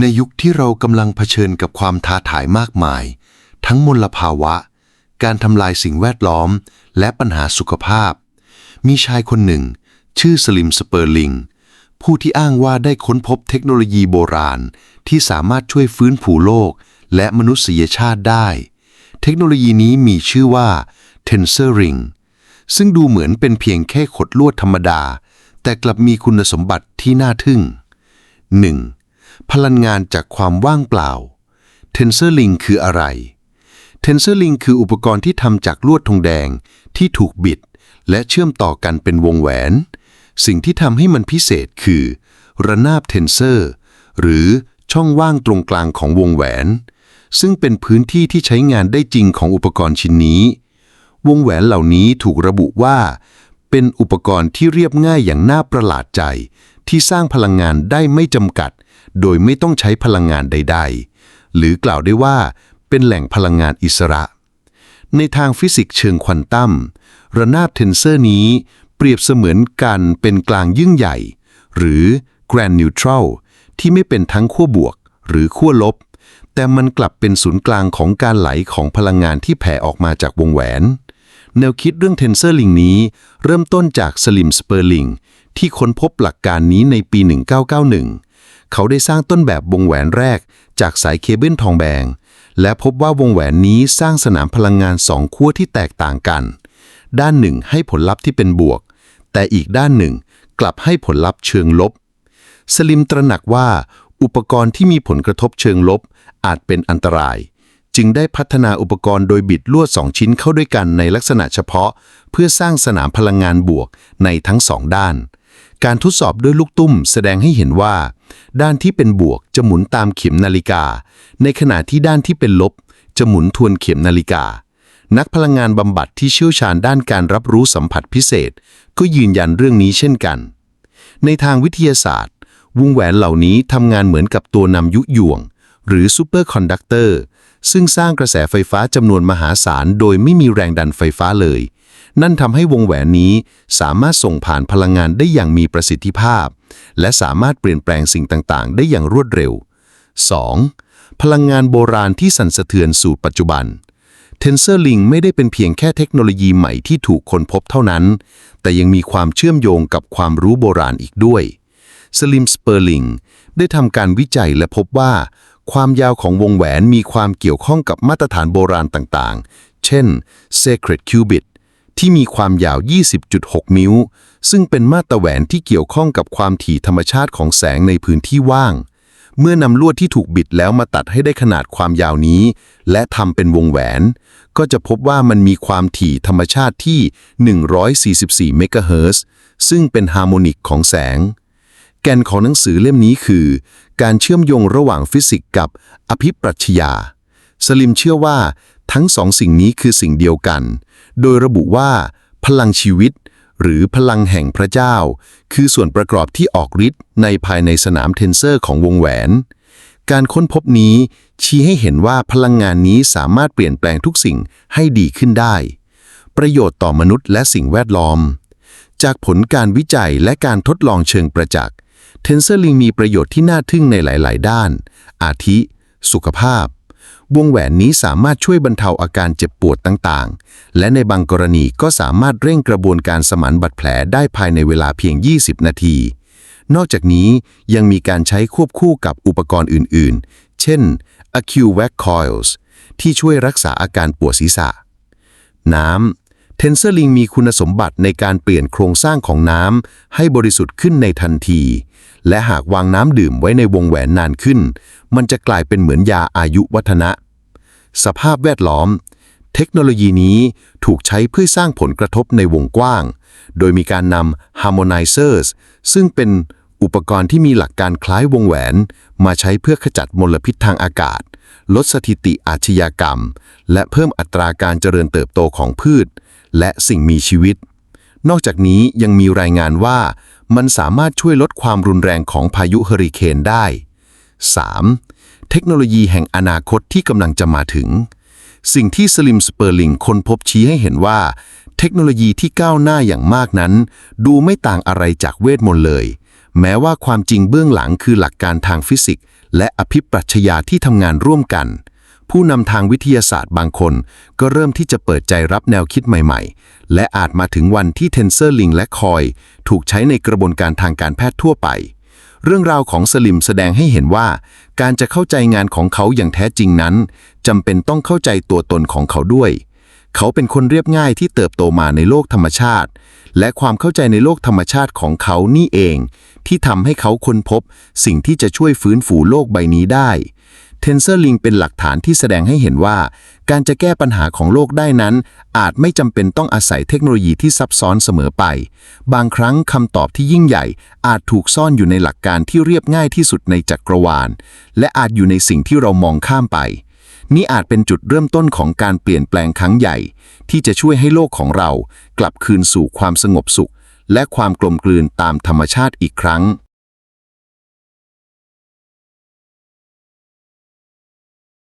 ในยุคที่เรากำลังเผชิญกับความท้าทายมากมาย ทั้งมลภาวะ การทำลายสิ่งแวดล้อม และปัญหาสุขภาพ มีชายคนหนึ่ง ชื่อสลิมสเปอร์ลิง ผู้ที่อ้างว่าได้ค้นพบเทคโนโลยีโบราณ ที่สามารถช่วยฟื้นฟูโลก และมนุษยชาติได้ เทคโนโลยีนี้มีชื่อว่า Tensor Ring ซึ่งดูเหมือนเป็นเพียงแค่ขดลวดธรรมดา แต่กลับมีคุณสมบัติที่น่าทึ่ง 1. พลังงานจากความว่างเปล่า TensorLink คืออะไร TensorLink คืออุปกรณ์ที่ทำจากลวดทองแดงที่ถูกบิด และเชื่อมต่อกันเป็นวงแหวน สิ่งที่ทำให้มันพิเศษคือ ระนาบเทนเซอร์ หรือช่องว่างตรงกลางของวงแหวน ซึ่งเป็นพื้นที่ที่ใช้งานได้จริงของอุปกรณ์ชิ้นนี้ วงแหวนเหล่านี้ถูกระบุว่า เป็นอุปกรณ์ที่เรียบง่ายอย่างน่าประหลาดใจ ที่สร้างพลังงานได้ไม่จำกัด โดยไม่ต้องใช้พลังงานใด ๆ หรือกล่าวได้ว่าเป็นแหล่งพลังงานอิสระ ในทางฟิสิกส์เชิงควอนตัมระนาบเทนเซอร์นี้เปรียบเสมือนการเป็นกลางยิ่งใหญ่ หรือ grand neutral ที่ไม่เป็นทั้งขั้วบวก หรือขั้วลบ แต่มันกลับเป็นศูนย์กลางของการไหลของพลังงานที่แผ่ออกมาจากวงแหวน แนวคิดเรื่องเทนเซอร์ลิงนี้ เริ่มต้นจากสลิมสเปอร์ลิงที่ค้นพบหลักการนี้ในปี 1991 เขาได้สร้างต้นแบบวงแหวนแรกจากสายเคเบิลทองแบง และพบว่าวงแหวนนี้สร้างสนามพลังงานสองขั้วที่แตกต่างกัน ด้านหนึ่งให้ผลลัพธ์ที่เป็นบวก แต่อีกด้านหนึ่งกลับให้ผลลัพธ์เชิงลบ สลิมตระหนักว่าอุปกรณ์ที่มีผลกระทบเชิงลบอาจเป็นอันตราย จึงได้พัฒนาอุปกรณ์โดยบิดลวดสองชิ้นเข้าด้วยกันในลักษณะเฉพาะ เพื่อสร้างสนามพลังงานบวกในทั้งสองด้าน การทดสอบด้วยลูกตุ้มแสดงให้เห็นว่า ด้านที่เป็นบวกจะหมุนตามเข็มนาฬิกา ในขณะที่ด้านที่เป็นลบ จะหมุนทวนเข็มนาฬิกา นักพลังงานบำบัดที่เชี่ยวชาญด้านการรับรู้สัมผัสพิเศษ ก็ยืนยันเรื่องนี้เช่นกัน ในทางวิทยาศาสตร์ วงแหวนเหล่านี้ทำงานเหมือนกับตัวนำยุหยวงหรือซูเปอร์คอนดักเตอร์ ซึ่งสร้างกระแสไฟฟ้าจำนวนมหาศาลโดยไม่มีแรงดันไฟฟ้าเลย นั่นทำให้วงแหวนนี้สามารถส่งผ่านพลังงานได้อย่างมีประสิทธิภาพ และสามารถเปลี่ยนแปลงสิ่งต่างๆ ได้อย่างรวดเร็ว 2. พลังงานโบราณที่สั่นสะเทือนสู่ปัจจุบัน TensorLink ไม่ได้เป็นเพียงแค่เทคโนโลยีใหม่ที่ถูกค้นพบเท่านั้น แต่ยังมีความเชื่อมโยงกับความรู้โบราณอีกด้วยสลิมสเปอร์ลิงได้ทำการวิจัยและพบว่า ความยาวของวงแหวนมีความเกี่ยวข้องกับมาตรฐานโบราณต่างๆ เช่น Sacred Qubit ที่มีความยาว 20.6 มิลซึ่งเป็นมาตรแหวนที่เกี่ยวข้องกับความถี่ธรรมชาติของแสงในพื้นที่ว่าง เมื่อนำลวดที่ถูกบิดแล้วมาตัดให้ได้ขนาดความยาวนี้ และทำเป็นวงแหวน ก็จะพบว่ามันมีความถี่ธรรมชาติที่ 144 เมกะเฮิรตซ์ซึ่งเป็นฮาร์โมนิกของแสง แก่นของหนังสือเล่มนี้คือ การเชื่อมโยงระหว่างฟิสิกส์กับอภิปรัชญา สลิมเชื่อว่าทั้งสองสิ่งนี้คือสิ่งเดียวกัน โดยระบุว่า พลังชีวิต หรือพลังแห่งพระเจ้า คือส่วนประกอบที่ออกฤทธิ์ในภายในสนามเทนเซอร์ของวงแหวน การค้นพบนี้ชี้ให้เห็นว่าพลังงานนี้สามารถเปลี่ยนแปลงทุกสิ่งให้ดีขึ้นได้ ประโยชน์ต่อมนุษย์และสิ่งแวดล้อม จากผลการวิจัยและการทดลองเชิงประจักษ์ TensorLink มีประโยชน์ที่น่าทึ่งในหลาย ๆ ด้าน อาทิ สุขภาพ วงแหวนนี้สามารถช่วยบรรเทาอาการเจ็บปวดต่าง ๆ และในบางกรณีก็สามารถเร่งกระบวนการสมานบาดแผลได้ภายในเวลาเพียง 20 นาที นอกจากนี้ยังมีการใช้ควบคู่กับอุปกรณ์อื่น ๆ เช่น AccuVac Coils ที่ช่วยรักษาอาการปวดศีรษะ น้ำ เทนเซอร์ลิงมีคุณสมบัติในการเปลี่ยนโครงสร้างของน้ำให้บริสุทธิ์ขึ้นในทันที และหากวางน้ำดื่มไว้ในวงแหวนนานขึ้น มันจะกลายเป็นเหมือนยาอายุวัฒนะ สภาพแวดล้อม เทคโนโลยีนี้ถูกใช้เพื่อสร้างผลกระทบในวงกว้าง โดยมีการนำ harmonizers ซึ่งเป็นอุปกรณ์ที่มีหลักการคล้ายวงแหวน มาใช้เพื่อขจัดมลพิษทางอากาศ ลดสถิติอาชญากรรม และเพิ่มอัตราการเจริญเติบโตของพืช และสิ่งมีชีวิต นอกจากนี้ยังมีรายงานว่ามันสามารถช่วยลดความรุนแรงของพายุเฮอริเคนได้ 3. เทคโนโลยีแห่งอนาคตที่กำลังจะมาถึง สิ่งที่สลิมสเปอร์ลิงค้นพบชี้ให้เห็นว่า เทคโนโลยีที่ก้าวหน้าอย่างมากนั้น ดูไม่ต่างอะไรจากเวทมนต์เลย แม้ว่าความจริงเบื้องหลังคือหลักการทางฟิสิกส์ และอภิปรัชญาที่ทำงานร่วมกัน ผู้นำทางวิทยาศาสตร์บางคน ก็เริ่มที่จะเปิดใจรับแนวคิดใหม่ๆ และอาจมาถึงวันที่เทนเซอร์ลิงและคอย ถูกใช้ในกระบวนการทางการแพทย์ทั่วไป เรื่องราวของสลิมแสดงให้เห็นว่า การจะเข้าใจงานของเขาอย่างแท้จริงนั้นจำเป็นต้องเข้าใจตัวตนของเขาด้วย เขาเป็นคนเรียบง่ายที่เติบโตมาในโลกธรรมชาติ และความเข้าใจในโลกธรรมชาติของเขานี่เอง ที่ทำให้เขาค้นพบ สิ่งที่จะช่วยฟื้นฟูโลกใบนี้ได้ เทนเซอร์ลิงเป็นหลักฐานที่แสดงให้เห็นว่า การจะแก้ปัญหาของโลกได้นั้น อาจไม่จำเป็นต้องอาศัยเทคโนโลยีที่ซับซ้อนเสมอไป บางครั้งคำตอบที่ยิ่งใหญ่ อาจถูกซ่อนอยู่ในหลักการที่เรียบง่ายที่สุดในจักรวาล และอาจอยู่ในสิ่งที่เรามองข้ามไป นี่อาจเป็นจุดเริ่มต้นของการเปลี่ยนแปลงครั้งใหญ่ ที่จะช่วยให้โลกของเรา กลับคืนสู่ความสงบสุข และความกลมกลืนตามธรรมชาติอีกครั้ง